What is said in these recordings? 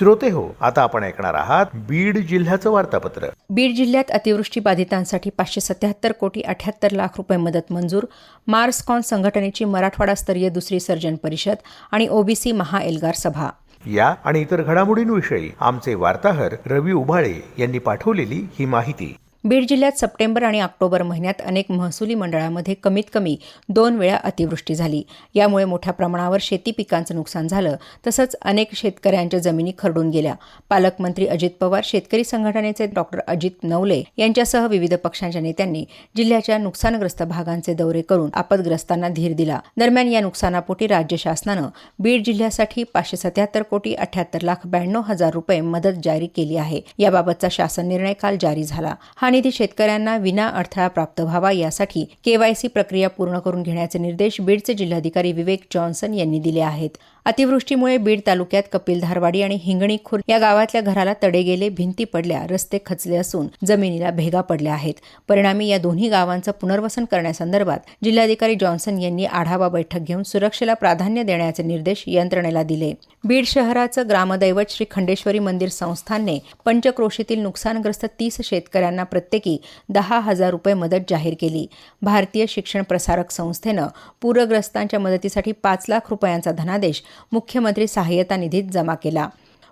श्रोते हो आता आपण ऐकणार आहात बीड जिल्ह्याचं वार्तापत्र. बीड जिल्ह्यात अतिवृष्टी बाधितांसाठी पाचशे सत्याहत्तर कोटी अठ्याहत्तर लाख रुपये मदत मंजूर. मार्सकॉन संघटनेची मराठवाडास्तरीय दुसरी सर्जन परिषद आणि ओबीसी महाएल्गार सभा. या आणि इतर घडामोडींविषयी आमचे वार्ताहर रवी उभाळे यांनी पाठवलेली ही माहिती. बीड जिल्ह्यात सप्टेंबर आणि ऑक्टोबर महिन्यात अनेक महसुली मंडळामध्ये कमीत कमी दोन वेळा अतिवृष्टी झाली. यामुळे मोठ्या प्रमाणावर शेती पिकांचं नुकसान झालं तसंच अनेक शेतकऱ्यांच्या जमिनी खरडून गेल्या. पालकमंत्री अजित पवार शेतकरी संघटनेचे डॉक्टर अजित नवले यांच्यासह विविध पक्षांच्या नेत्यांनी जिल्ह्याच्या नुकसानग्रस्त भागांचे दौरे करून आपदग्रस्तांना धीर दिला. दरम्यान या नुकसानापोटी राज्य शासनानं बीड जिल्ह्यासाठी पाचशे सत्याहत्तर कोटी अठ्याहत्तर लाख ब्याण्णव हजार रुपये मदत जारी केली आहे. याबाबतचा शासन निर्णय काल जारी झाला. हा निधी शेतकऱ्यांना विना अडथळा प्राप्त व्हावा यासाठी केवायसी प्रक्रिया पूर्ण करून घेण्याचे निर्देश बीडचे जिल्हाधिकारी विवेक जॉन्सन यांनी दिले आहेत. अतिवृष्टीमुळे बीड तालुक्यात कपिल धारवाडी आणि हिंगणी खुर्द या गावातल्या घराला तडे गेले भिंती पडल्या रस्ते खचले असून जमिनीला भेगा पडल्या आहेत. परिणामी या दोन्ही गावांचं पुनर्वसन करण्यासंदर्भात जिल्हाधिकारी जॉन्सन यांनी आढावा बैठक घेऊन सुरक्षेला प्राधान्य देण्याचे निर्देश यंत्रणेला दिले. बीड शहराचं ग्रामदैवत श्री खंडेश्वरी मंदिर संस्थानने पंचक्रोशीतील नुकसानग्रस्त तीस शेतकऱ्यांना प्रत्येकी दहा हजार रुपये मदत जाहीर केली. भारतीय शिक्षण प्रसारक संस्थेनं पूरग्रस्तांच्या मदतीसाठी पाच लाख रुपयांचा धनादेश मुख्यमंत्री सहाय्यता निधीत जमा केला.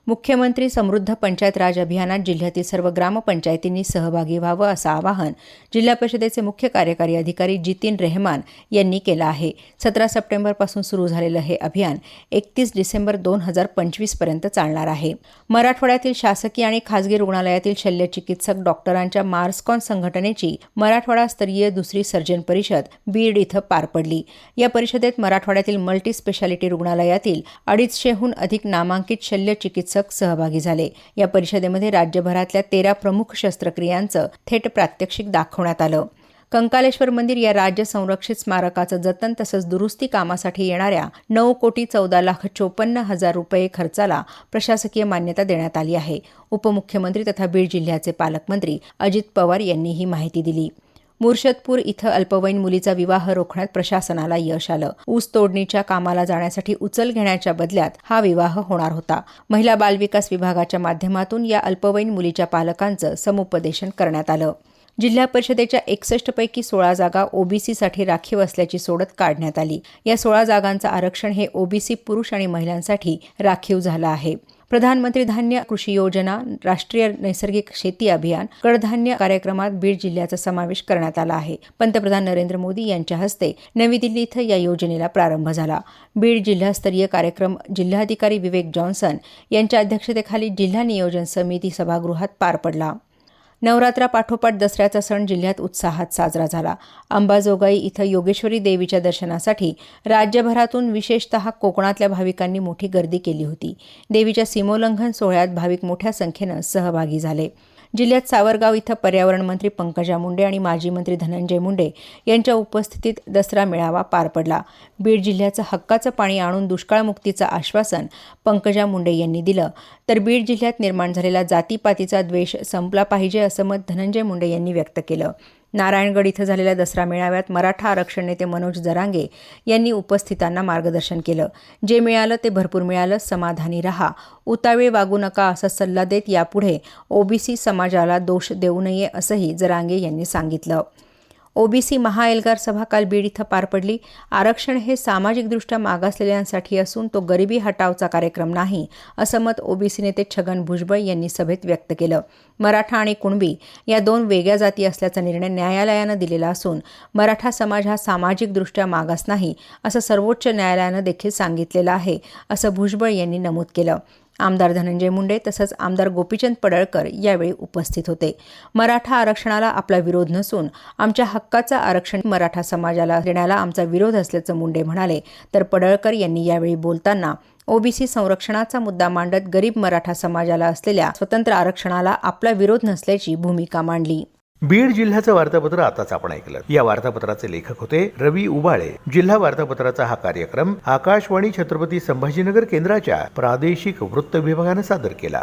मुख्यमंत्री समृद्ध पंचायत राज अभियानात जिल्ह्यातील सर्व ग्रामपंचायतींनी सहभागी व्हावं असं आवाहन जिल्हा परिषदेचे मुख्य कार्यकारी अधिकारी जितीन रेहमान यांनी केलं आहे. सतरा सप्टेंबरपासून सुरू झालेलं हे अभियान एकतीस डिसेंबर दोन हजार पंचवीसपर्यंत चालणार आहे. मराठवाड्यातील शासकीय आणि खासगी रुग्णालयातील शल्यचिकित्सक डॉक्टरांच्या मार्सकॉन संघटनेची मराठवाडास्तरीय दुसरी सर्जन परिषद बीड इथं पार पडली. या परिषदेत मराठवाड्यातील मल्टी स्पेशालिटी रुग्णालयातील अडीचशेहून अधिक नामांकित चिकित्सक सहभागी झाले. या परिषदेमध्ये राज्यभरातल्या तेरा प्रमुख शस्त्रक्रियांचं थेट प्रात्यक्षिक दाखवण्यात आलं. कंकालेश्वर मंदिर या राज्य संरक्षित स्मारकाचं जतन तसंच दुरुस्ती कामासाठी येणाऱ्या नऊ कोटी चौदा लाख चोपन्न हजार रुपये खर्चाला प्रशासकीय मान्यता देण्यात आली आहे. उपमुख्यमंत्री तथा बीड जिल्ह्याचे पालकमंत्री अजित पवार यांनी ही माहिती दिली. मुर्शदपूर इथं अल्पवयीन मुलीचा विवाह रोखण्यात प्रशासनाला यश आलं. ऊस तोडणीच्या कामाला जाण्यासाठी उचल घेण्याच्या बदल्यात हा विवाह होणार होता. महिला बालविकास विभागाच्या माध्यमातून या अल्पवयीन मुलीच्या पालकांचं समुपदेशन करण्यात आलं. जिल्हा परिषदेच्या एकसष्ट पैकी सोळा जागा ओबीसीसाठी राखीव असल्याची सोडत काढण्यात आली. या सोळा जागांचं आरक्षण हे ओबीसी पुरुष आणि महिलांसाठी राखीव झालं आहे. प्रधानमंत्री धान्य कृषी योजना राष्ट्रीय नैसर्गिक शेती अभियान कडधान्य कार्यक्रमात बीड जिल्ह्याचा समावेश करण्यात आला आहे. पंतप्रधान नरेंद्र मोदी यांच्या हस्ते नवी दिल्ली इथं या योजनेला प्रारंभ झाला. बीड जिल्हास्तरीय कार्यक्रम जिल्हाधिकारी विवेक जॉन्सन यांच्या अध्यक्षतेखाली जिल्हा नियोजन समिती सभागृहात पार पडला. नवरात्रापाठोपाठ दसऱ्याचा सण जिल्ह्यात उत्साहात साजरा झाला. अंबाजोगाई इथं योगेश्वरी देवीच्या दर्शनासाठी राज्यभरातून विशेषतः कोकणातल्या भाविकांनी मोठी गर्दी केली होती. देवीच्या सीमोल्लंघन सोहळ्यात भाविक मोठ्या संख्येनं सहभागी झाले. जिल्ह्यात सावरगाव इथं पर्यावरण मंत्री पंकजा मुंडे आणि माजी मंत्री धनंजय मुंडे यांच्या उपस्थितीत दसरा मेळावा पार पडला. बीड जिल्ह्याचं हक्काचं पाणी आणून दुष्काळमुक्तीचं आश्वासन पंकजा मुंडे यांनी दिलं. तर बीड जिल्ह्यात निर्माण झालेला जातीपातीचा द्वेष संपला पाहिजे असं मत धनंजय मुंडे यांनी व्यक्त केलं. नारायणगड इथं झालेल्या दसरा मेळाव्यात मराठा आरक्षण नेते मनोज जरांगे यांनी उपस्थितांना मार्गदर्शन केलं. जे मिळालं ते भरपूर मिळालं. समाधानी रहा. उतावीळ वागू नका असा सल्ला देत यापुढे ओबीसी समाजाला दोष देऊ नये असंही जरांगे यांनी सांगितलं. ओबीसी महाएल्गार सभा काल बीड इथं पार पडली. आरक्षण हे सामाजिकदृष्ट्या मागासलेल्यांसाठी असून तो गरिबी हटावचा कार्यक्रम नाही असं मत ओबीसी नेते छगन भुजबळ यांनी सभेत व्यक्त केलं. मराठा आणि कुणबी या दोन वेगळ्या जाती असल्याचा निर्णय न्यायालयानं दिलेला असून मराठा समाज हा सामाजिकदृष्ट्या मागास नाही असं सर्वोच्च न्यायालयानं देखील सांगितलेलं आहे असं भुजबळ यांनी नमूद केलं. आमदार धनंजय मुंडे तसंच आमदार गोपीचंद पडळकर यावेळी उपस्थित होते. मराठा आरक्षणाला आपला विरोध नसून आमच्या हक्काचं आरक्षण मराठा समाजाला देण्याला आमचा विरोध असल्याचं मुंडे म्हणाले. तर पडळकर यांनी यावेळी बोलताना ओबीसी संरक्षणाचा मुद्दा मांडत गरीब मराठा समाजाला असलेल्या स्वतंत्र आरक्षणाला आपला विरोध नसल्याची भूमिका मांडली. बीड जिल्ह्याचं वार्तापत्र आताच आपण ऐकलं. या वार्तापत्राचे लेखक होते रवी उबाळे. जिल्हा वार्तापत्राचा हा कार्यक्रम आकाशवाणी छत्रपती संभाजीनगर केंद्राच्या प्रादेशिक वृत्त विभागानं सादर केला.